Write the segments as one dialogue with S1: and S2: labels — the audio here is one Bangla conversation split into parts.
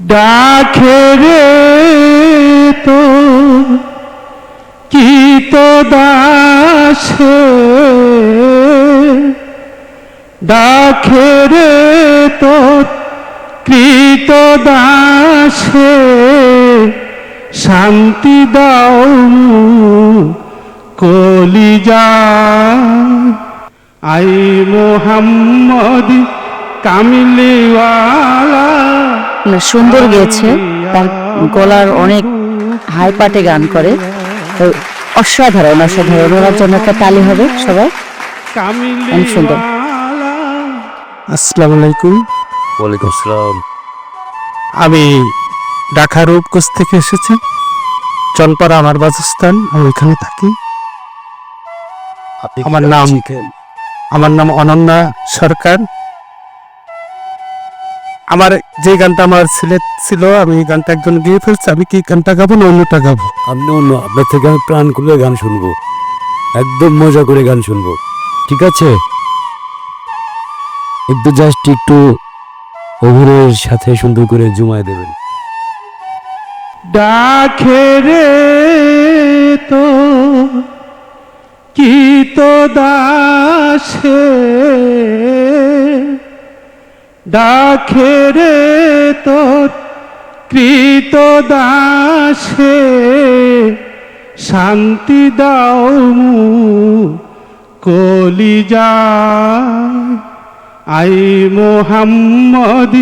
S1: ডাকে রে তো কি তো দাসে ডাকে রে তো কৃত দাসে শান্তি দাও কলিজা। আই মোহাম্মদ কামিলিওয়ালা।
S2: সুন্দর গেয়েছে তার গলার অনেক হাই পাটে গান করে। তো অসাধারণ অসাধারণ ওনার জন্য একটা তালি হবে সবাই। অনেক সুন্দর।
S1: আসসালামু আলাইকুম।
S3: ওয়ালাইকুম আসসালাম।
S1: আমি ঢাকা রূপগঞ্জ থেকে এসেছি। চনপাড়া আমার বাসস্থান আমি ওইখানে থাকি।
S3: আপনি
S1: আমার নাম আমার নাম অনন্যা সরকার। আমার যে গানটা আমার সিলেট ছিল আমি গানটা একজন গিয়ে ফেলছি আমি কি গানটা গাবো না অন্যটা গাবো?
S3: আপনি অন্য আপনার থেকে আমি প্রাণ খুলে গান শুনব। একদম মজা করে গান শুনব। ঠিক আছে? একটু জাস্ট একটু ওভারের সাথে সুন্দর করে জুমায় দেবেন।
S1: ডাকে রে তো কি তো দাসে ডাকে রে তো কৃত দাসে শান্তি দাও কলিজা আই মোহাম্মদ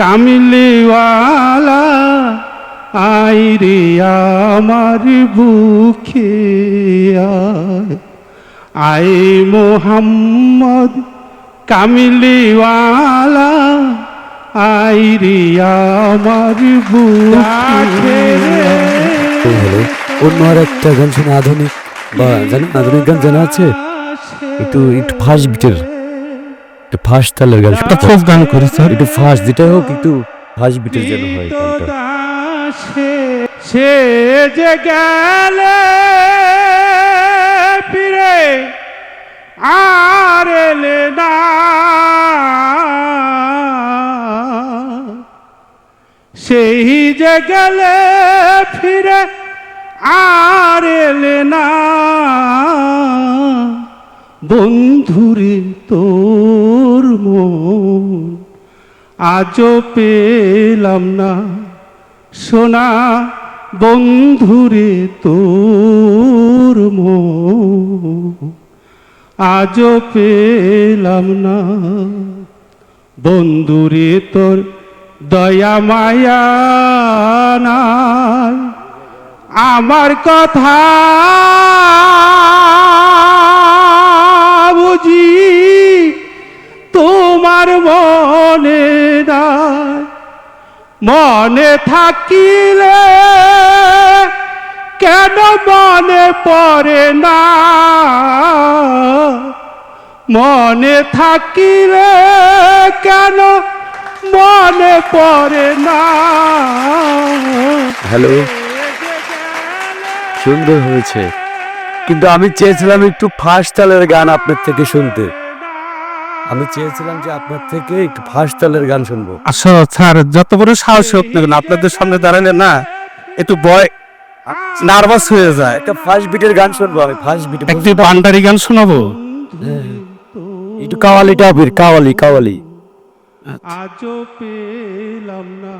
S1: কামিলিওয়ালা, আই রে আমার আয়। আই মোহাম্মদ কামিলিওয়ালা আই রে আমার
S3: হলো অন্য আর একটা গান শুনে আধুনিক বা জানেন আধুনিক গান জানা আছে? একটু একটু ফাস্ট বিটের একটু ফাস্ট তালের গান শুনতে
S1: খুব গান করি স্যার।
S3: একটু ফাস্ট যেটাই হোক একটু ফাস্ট বিটের যেন হয় গানটা।
S1: সে যে গেলে ফিরে যে গেলে, ফিরে আর এলে না। বন্ধুরে, তোর মন আজও পেলাম না। সোনা, বন্ধুরে, তোর মন আজও পেলাম না। বন্ধুরে, তোর দয়া মায়া আমার কথা বুঝি তোমার মনে নাই। মনে থাকিলে কেন মনে পড়ে না? মনে থাকিলে কেন মনে পড়ে না।
S3: হ্যালো? সুন্দর হয়েছে। কিন্তু আমি চেয়েছিলাম একটু ফার্স্ট তালের গান আপনার থেকে শুনতে। আমি চেয়েছিলাম যে আপনার থেকে একটু ফার্স্ট তালের গান শুনব।
S1: আসো স্যার যত বড় সাহস হোক না কেন আপনাদের সামনে দাঁড়ালে না একটু বয় নার্ভাস হয়ে যায়।
S3: একটা ফার্স্ট বিটের গান শুনব আমি ফার্স্ট বিট।
S1: একটু বান্ডারি গান শোনাবো?
S3: একটু কাওয়ালি টাইপের কাওয়ালি কাওয়ালি।
S1: আজও পেলাম না।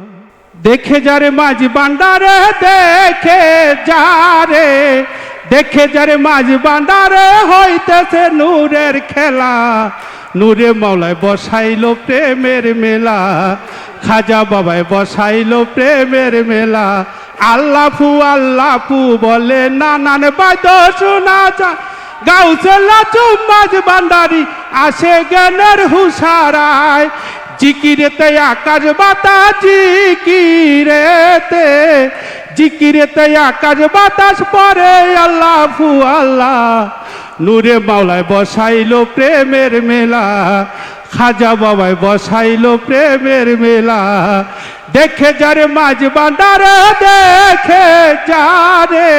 S1: দেখে যারে মাঝ বান্ডারে দেখে যারে দেখে যারে মাঝ বান্ডারে হইতেছে নূরের খেলা। নূরে মাওলায় বসাইলো প্রেমের মেলা। খাজা বাবায় বসাইলো প্রেমের মেলা। আল্লাফু আল্লাফু বলে, নানান বাদ্য শোনা যায়। গাউসেলা চুম্বাজ বান্ডারি আসে জ্ঞানের হুসারায় জিকিরেতে আকাশ বাতাস, জিকিরেতে। জিকিরেতে আকাশ বাতাস পরে আল্লাহ, ফু আল্লাহ। নূরে মাওলায় বসাইলো প্রেমের মেলা, খাজা বাবায় বসাইলো প্রেমের মেলা। দেখে যারে মাঝ বান্ডারে দেখে যারে।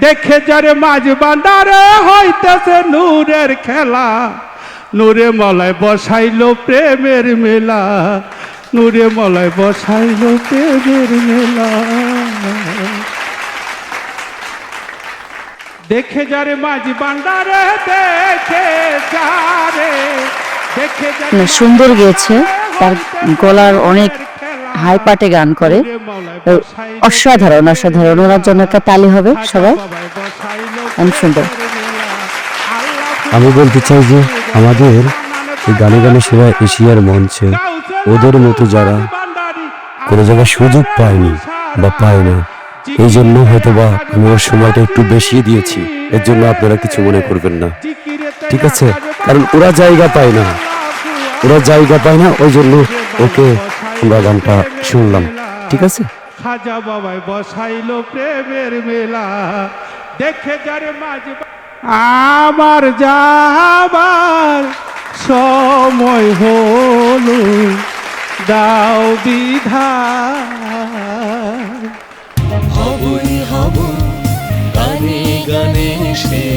S1: দেখে যারে মাঝ বান্ডারে হইতেছে নূরের খেলা। নূরে মলায় বসাইলো প্রেমের মেলা নুরে মলায় বসাইল প্রেমের মেলা। দেখে যারে মাঝি বান্ডারে দেখে যারে দেখে
S2: সুন্দর গেয়েছে তার গলার অনেক হাই পাটে গান করে। অসাধারণ অসাধারণ ওনার জন্য একটা তালি হবে সবাই। অনেক সুন্দর।
S3: আমি বলতে চাই যে আমাদের এই গানে গানে সেরা এশিয়ার মঞ্চে ওদের মতো যারা কোনো জায়গায় সুযোগ পায়নি বা পায় না এই জন্য হয়তো বা আমি ওর সময়টা একটু বেশি দিয়েছি। এর জন্য আপনারা কিছু মনে করবেন না। ঠিক আছে? কারণ ওরা জায়গা পায় না। ওরা জায়গা পায় না, ওই জন্য ওকে আমরা গানটা শুনলাম। ঠিক আছে?
S1: খাজা বাবাই বসাইলো প্রেমের মেলা। দেখে যারে মাঝি আমার যাবার সময় হল দাও বিধা।
S4: হবই হব গানে গানে সেরা